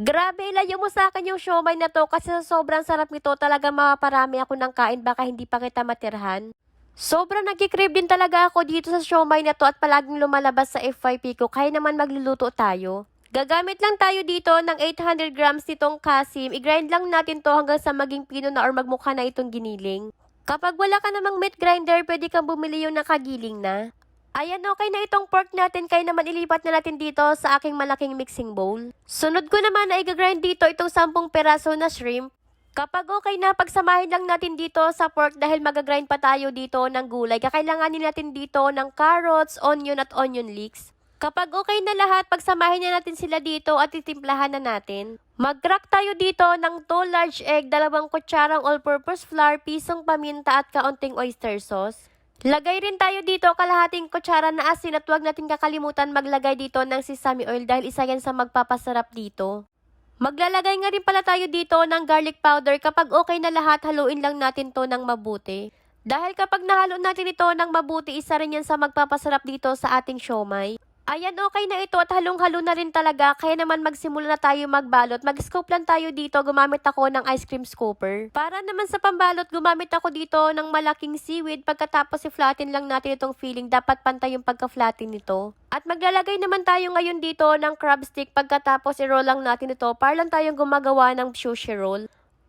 Grabe, ilayo mo sa akin yung siomay na to kasi sa sobrang sarap nito talaga mapaparami ako ng kain baka hindi pa kita matirhan. Sobrang nagkikrib din talaga ako dito sa siomay na to at palaging lumalabas sa FYP ko kaya naman magluluto tayo. Gagamit lang tayo dito ng 800 grams nitong kasim. I-grind lang natin to hanggang sa maging pino na or magmukha na itong giniling. Kapag wala ka namang meat grinder, pwede kang bumili yung nakagiling na. Ayan, okay na itong pork natin, kaya naman ilipat na natin dito sa aking malaking mixing bowl. Sunod ko naman na i-grind dito itong 10 peraso na shrimp. Kapag okay na, pagsamahin lang natin dito sa pork dahil mag-grind pa tayo dito ng gulay. Kakailanganin natin dito ng carrots, onion at onion leeks. Kapag okay na lahat, pagsamahin na natin sila dito at titimplahan na natin. Mag-crack tayo dito ng 2 large egg, dalawang kutsarang all-purpose flour, pisong paminta at kaunting oyster sauce. Lagay rin tayo dito kalahating kutsara na asin at huwag natin kakalimutan maglagay dito ng sesame oil dahil isa yan sa magpapasarap dito. Maglalagay nga rin pala tayo dito ng garlic powder. Kapag okay na lahat, haluin lang natin to ng mabuti. Dahil kapag nahalo natin ito ng mabuti, isa rin yan sa magpapasarap dito sa ating siomay. Ayan, okay na ito at halong-halo na rin talaga. Kaya naman magsimula na tayo magbalot. Mag-scoop lang tayo dito. Gumamit ako ng ice cream scooper. Para naman sa pambalot, gumamit ako dito ng malaking seaweed. Pagkatapos i-flatten lang natin itong filling. Dapat pantay yung pagka-flatten nito. At maglalagay naman tayo ngayon dito ng crab stick. Pagkatapos i-roll lang natin ito. Para lang tayong gumagawa ng sushi roll.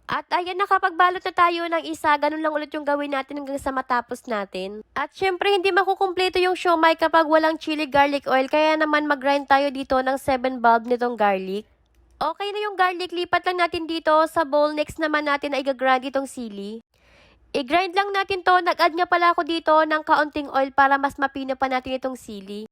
At ayan, nakapagbalot na tayo ng isa. Ganun lang ulit yung gawin natin hanggang sa matapos natin. At syempre, hindi makukumpleto yung siomay kapag walang chili garlic oil. Kaya naman mag-grind tayo dito ng 7 bulb nitong garlic. Okay na yung garlic, lipat lang natin dito sa bowl. Next naman natin ay gagrind itong sili. I-grind lang natin to. Nag-add nga pala ako dito ng kaunting oil para mas mapino pa natin itong sili.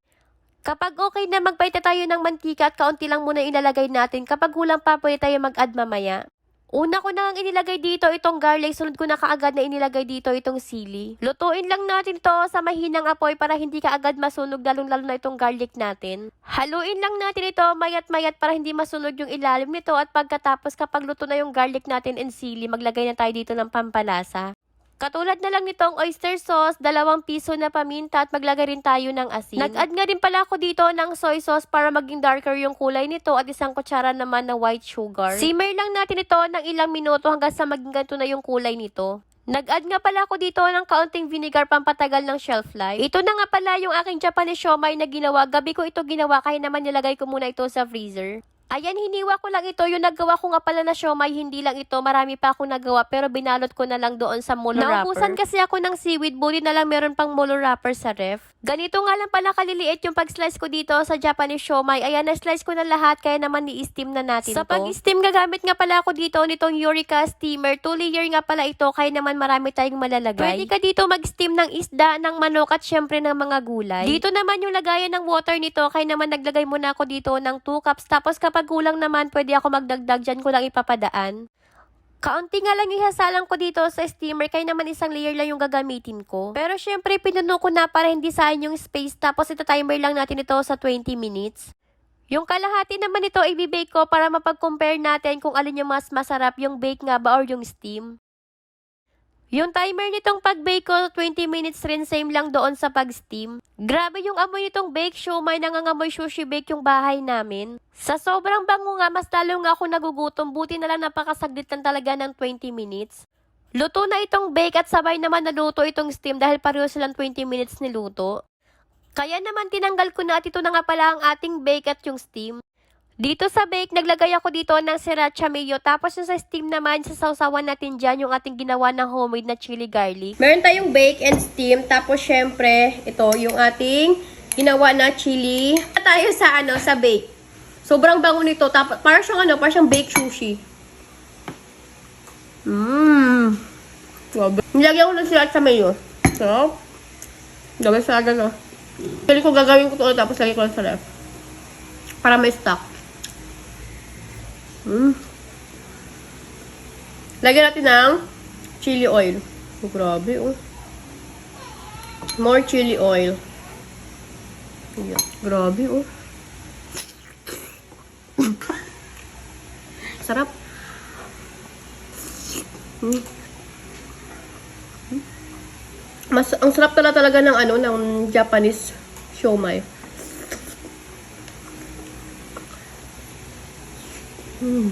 Kapag okay na, magpaita tayo ng mantika at kaunti lang muna ilalagay natin. Kapag kulang pa, pwede tayo mag-add mamaya. Una ko na ang inilagay dito itong garlic, sunod ko na kaagad na inilagay dito itong sili. Lutuin lang natin to sa mahinang apoy para hindi ka agad masunog lalong-lalo na itong garlic natin. Haluin lang natin ito mayat-mayat para hindi masunog yung ilalim nito at pagkatapos kapag luto na yung garlic natin and sili, maglagay na tayo dito ng pampalasa. Katulad na lang nitong oyster sauce, dalawang piso na paminta at maglagay rin tayo ng asin. Nag-add nga rin pala ako dito ng soy sauce para maging darker yung kulay nito at isang kutsara naman na white sugar. Simmer lang natin ito ng ilang minuto hanggang sa maging ganito na yung kulay nito. Nag-add nga pala ako dito ng kaunting vinegar pampatagal ng shelf life. Ito na nga pala yung aking Japanese siomay na ginawa. Gabi ko ito ginawa kaya naman nilagay ko muna ito sa freezer. Ayan, hiniwa ko lang ito. Yung nagawa ko nga pala na siomay, hindi lang ito. Marami pa akong nagawa, pero binalot ko na lang doon sa molo wrapper. Naubusan kasi ako ng seaweed, buti na lang meron pang molo wrapper sa ref. Ganito nga lang pala kaliliit yung pag-slice ko dito sa Japanese siomay. Ayan, na-slice ko na lahat, kaya naman ni-steam na natin Sa pag-steam, gagamit nga pala ako dito nitong Eureka Steamer. Two layer nga pala ito, kaya naman marami tayong malalagay. Pwede ka dito mag-steam ng isda, ng manok, at syempre ng mga gulay. Dito naman yung lagayan ng water nito, kaya naman naglagay muna ako dito ng 2 cups. Tapos kapag kulang naman, pwede ako magdagdag dyan ko lang ipapadaan. Kaunti nga lang ihasalang ko dito sa steamer, kaya naman isang layer lang yung gagamitin ko. Pero syempre, pinuno ko na para hindi sayang yung space. Tapos ito timer lang natin ito sa 20 minutes. Yung kalahati naman ito, i-bake ko para mapag-compare natin kung alin yung mas masarap, yung bake nga ba or yung steam. Yung timer nitong pag-bake ko, 20 minutes rin, same lang doon sa pag-steam. Grabe yung amoy nitong bake siomay, nangangamoy sushi bake yung bahay namin. Sa sobrang bango nga, mas lalo nga ako nagugutom, buti na lang napakasaglit lang talaga ng 20 minutes. Luto na itong bake at sabay naman naluto itong steam dahil pareho silang 20 minutes niluto. Kaya naman tinanggal ko na at ito na nga pala ang ating bake at yung steam. Dito sa bake, naglagay ako dito ng sriracha mayo. Tapos yung sa steam naman, sasawsawan natin dyan yung ating ginawa ng homemade na chili garlic. Meron tayong bake and steam. Tapos syempre, ito yung ating ginawa na chili. Tayo sa ano, sa bake. Sobrang bango nito. Tapos, parang siyang ano, parang siyang bake sushi. Mmm. Nilagyan ko ng sriracha mayo. So, gawin sa agad, no? Pili ko gagawin ko ito tapos lagay ko lang sa ref. Para may stock. Mm. Lagyan natin ng chili oil. Oh, grabe, oh. More chili oil. Ayan. Grabe, oh. Sarap. Mm. Mm. Mas, ang sarap talaga talaga ng ano, ng Japanese siomay. Mm.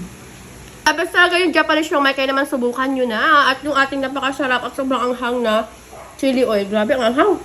Ah, basta yung Japanese siomay, kaya naman subukan nyo na. At yung ating napakasarap at sobrang anghang na chili oil. Grabe, ang anghang.